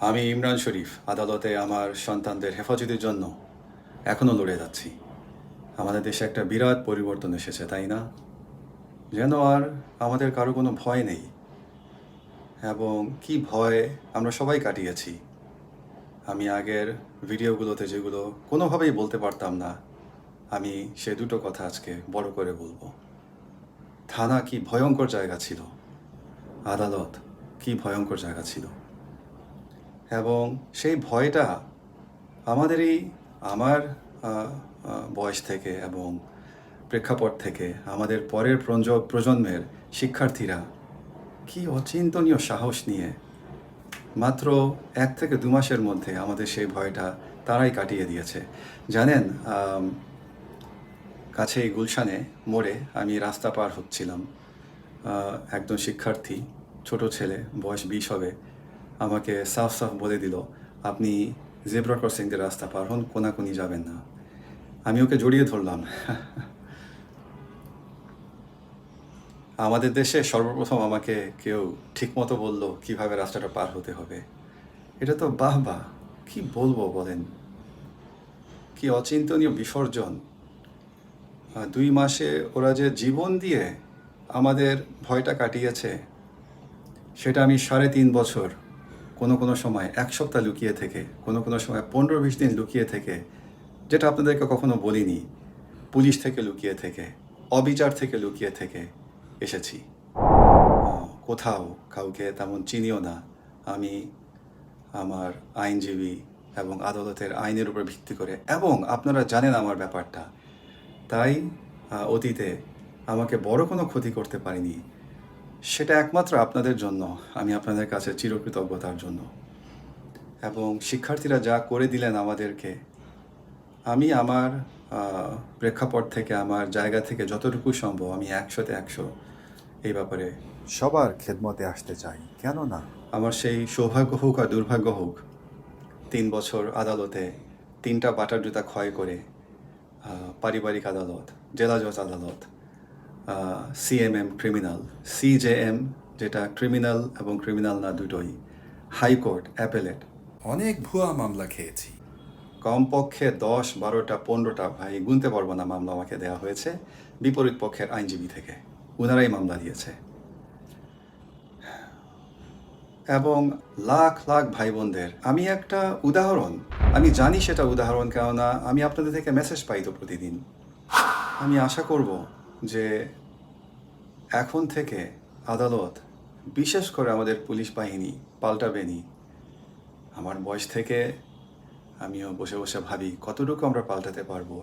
আমি ইমরান শরীফ, আদালতে আমার সন্তানদের হেফাজতের জন্য এখনও লড়ে যাচ্ছি। আমাদের দেশে একটা বিরাট পরিবর্তন এসেছে, তাই না? যেন আর আমাদের কারও কোনো ভয় নেই। এবং কি ভয় আমরা সবাই কাটিয়েছি। আমি আগের ভিডিওগুলোতে যেগুলো কোনোভাবেই বলতে পারতাম না, আমি সে দুটো কথা আজকে বড় করে বলব। থানা কি ভয়ঙ্কর জায়গা ছিল? আদালত কি ভয়ঙ্কর জায়গা ছিল? এবং সেই ভয়টা আমাদেরই আমার আহ, আহ, বয়স থেকে এবং প্রেক্ষাপট থেকে আমাদের পরের প্রজ- প্রজন্মের শিক্ষার্থীরা কি অচিন্তনীয় সাহস নিয়ে মাত্র এক থেকে দু মাসের মধ্যে আমাদের সেই ভয়টা তারাই কাটিয়ে দিয়েছে। জানেন আম, কাছেই গুলশানে মোড়ে আমি রাস্তা পার হচ্ছিলাম। একজন শিক্ষার্থী ছোট ছেলে বয়স বিশ হবে। আমাকে সাফ সাফ বলে দিল, আপনি জেব্রা ক্রসিং দিয়ে রাস্তা পার হন, কোনাকুনি যাবেন না। আমি ওকে জড়িয়ে ধরলাম। আমাদের দেশে সর্বপ্রথম আমাকে কেউ ঠিকমতো বলল কীভাবে রাস্তাটা পার হতে হবে। এটা তো বাহ বাহ, কি বলব বলেন? কি অচিন্তনীয় বিসর্জন। দুই মাসে ওরা যে জীবন দিয়ে আমাদের ভয়টা কাটিয়েছে, সেটা আমি সাড়ে তিন বছর কোনো কোনো সময় এক সপ্তাহ লুকিয়ে থেকে, কোনো কোনো সময় পনেরো বিশ দিন লুকিয়ে থেকে, যেটা আপনাদেরকে কখনো বলিনি, পুলিশ থেকে লুকিয়ে থেকে, অবিচার থেকে লুকিয়ে থেকে এসেছি। কোথাও কাউকে তেমন চিনিও না। আমি আমার আইনজীবী এবং আদালতের আইনের উপর ভিত্তি করে, এবং আপনারা জানেন আমার ব্যাপারটা, তাই অতীতে আমাকে বড় কোনো ক্ষতি করতে পারিনি। সেটা একমাত্র আপনাদের জন্য। আমি আপনাদের কাছে চিরকৃতজ্ঞতার জন্য। এবং শিক্ষার্থীরা যা করে দিলেন আমাদেরকে, আমি আমার প্রেক্ষাপট থেকে, আমার জায়গা থেকে যতটুকু সম্ভব আমি একশোতে একশো এই ব্যাপারে সবার খেদমতে আসতে চাই। কেন না আমার সেই সৌভাগ্য হোক আর দুর্ভাগ্য হোক, তিন বছর আদালতে তিনটা বাটার জুতা ক্ষয় করে পারিবারিক আদালত জেলা জজ আদালত সিএমএম ক্রিমিনাল সিজেএম যেটা ক্রিমিনাল এবং ক্রিমিনাল না দুটোই হাইকোর্ট অ্যাপেলেট অনেক ভুয়া মামলা খেয়েছি। কমপক্ষে দশ বারোটা পনেরোটা ভাই গুনতে পারব না মামলা আমাকে দেওয়া হয়েছে বিপরীত পক্ষের আইনজীবী থেকে। ওনারাই মামলা দিয়েছে। এবং লাখ লাখ ভাই বোনদের আমি একটা উদাহরণ আমি জানি সেটা উদাহরণ কেননা আমি আপনাদের থেকে মেসেজ পাই তো প্রতিদিন। আমি আশা করব যে এখন থেকে আদালত, বিশেষ করে আমাদের পুলিশ বাহিনী, পাল্টাবেনি। আমার বয়স থেকে আমিও বসে বসে ভাবি কতটুকু আমরা পাল্টাতে পারব।